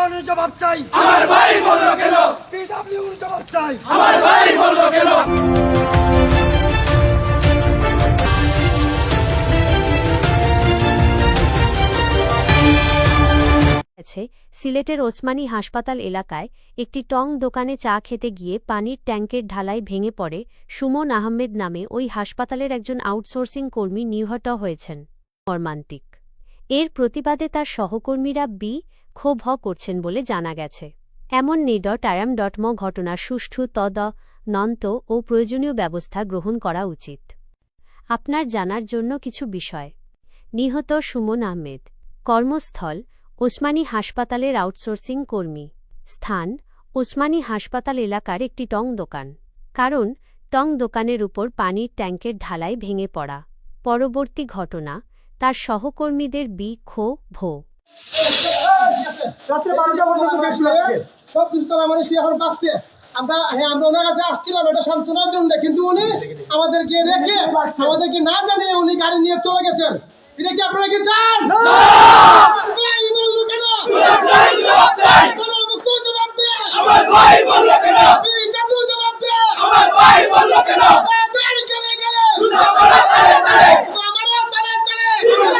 প্রশাসনের জবাব চাই। আমার ভাই বলল কেন? পিডাব্লিউর জবাব চাই। আমার ভাই বলল কেন? গেছে সিলেটের ওসমানী হাসপাতাল এলাকায় একটি টং দোকানে চা খেতে গিয়ে পানির ট্যাঙ্কের ঢালাই ভেঙে পড়ে সুমন আহমেদ নামে ওই হাসপাতালের একজন আউটসোর্সিং কর্মী নিহত হয়েছেন। মর্মান্তিক। এর প্রতিবাদে তার সহকর্মীরা বি ক্ষোভ করছেন বলে জানা গেছে। এমন নিড টায়াম ডটম ঘটনা সুষ্ঠু তদ, নন্ত ও প্রয়োজনীয় ব্যবস্থা গ্রহণ করা উচিত। আপনার জানার জন্য কিছু বিষয়। নিহত সুমন আহমেদ, কর্মস্থল, ওসমানী হাসপাতালের আউটসোর্সিং কর্মী। স্থান, ওসমানী হাসপাতাল এলাকার একটি টং দোকান। কারণ, টং দোকানের উপর পানির ট্যাঙ্কের ঢালাই ভেঙে পড়া। পরবর্তী ঘটনা, তার সহকর্মীদের বি খো ভো রাত্রে বারোটা পর্যন্ত বেশি লাগছে সব কিছু তারা মানে সে এখন বাঁচছে আমরা হ্যাঁ আমরা ওনার কাছে আসছিলাম এটা সান্ত্বনার জন্য কিন্তু উনি আমাদেরকে রেখে আমাদেরকে না জানিয়ে উনি গাড়ি নিয়ে চলে গেছেন। এটা কি আপনারা কি চান? ভাই, বলল কেন? আমার ভাই বলল কেন? PW জবাব দে। আমার ভাই বলল কেন তাদের গেলে গেলে। আমার তালে তালে আমারও তলে তলে।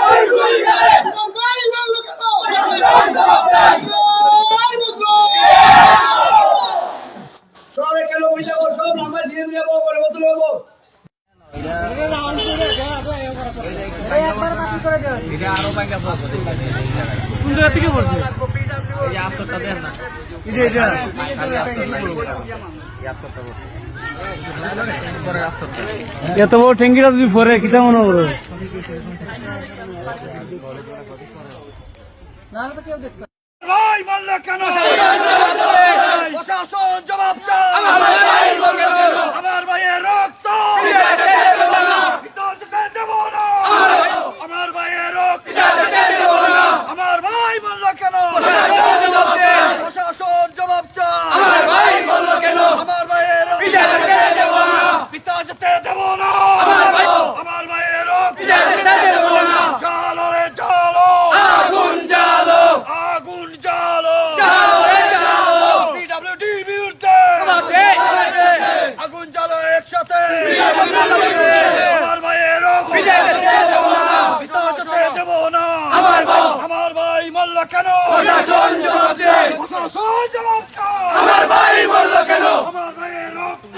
ভাই গুলি গেলে আমার ভাই বলল কেন? ভাই জবাব চাই ভাই বুঝলো। সবে কেন বুঝে গো সব আমরা দিয়ে নেব বলে বদলে নেব এত বড় ট্যাঙ্কিটা যদি পরে কিতা মনে করো ভাই মারলে কেন প্রশাসন জবাব চাই আমার ভাই বলল কেন আমার ভাইয়ের রক্ত পিতা যেতে দেব না আমার ভাইয়ের রক্ত আমার ভাই বলল কেন প্রশাসন জবাব চাই আমার ভাই বলল কেন আচ্ছা, আমার ভাইয়ের রক্ত পিতা যেতে দেব না পিতা যেতে দেব না আমার ভাই আমার ভাইয়ের রক্ত পিতা যেতে দেব না জালো রে জালো আগুন জ্বালো আগুন জালো জ্বালো রে জ্বালো পিডব্লিউডির বিরুদ্ধে আগুন জ্বালো একসাথে আমার ভাইয়ের রক্ত পিতা যেতে দেব না পিতা যেতে দেব না আমার ভাই আমার মল্ল কেন? প্রশাসন জবাব দে প্রশাসন জবাব আমার ভাই বলল কেন? আমার ভাইয়ের রক্ত।